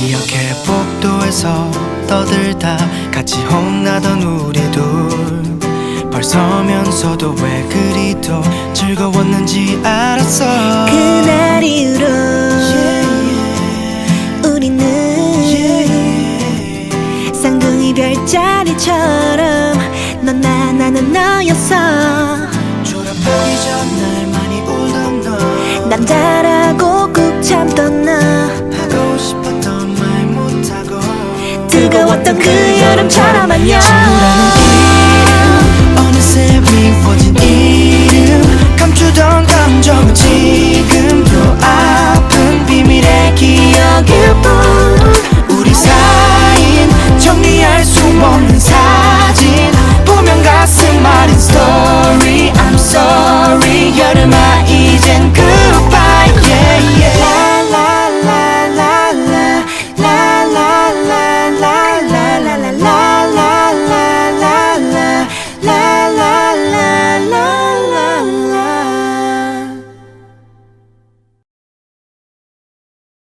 웃으면서 떠들다 같이 혼나던 우리 둘. 벌써면서도 왜 그리도 즐거웠는지 알았어. 그날 이후로 우리는 쌍둥이 별자리처럼 넌 나 나는 너였어. 졸업하기 전 날 많이 울던 너. 남자라 뜨거웠던 그 여름처럼 안녕. 친구라는 어느새 미워진 이름. 감추던 감정은 지금도 아픈 비밀의 기억일 뿐. 우리 사인 정리할 수 없는 사진. 보면 가슴 마린 스토리 I'm sorry. 여름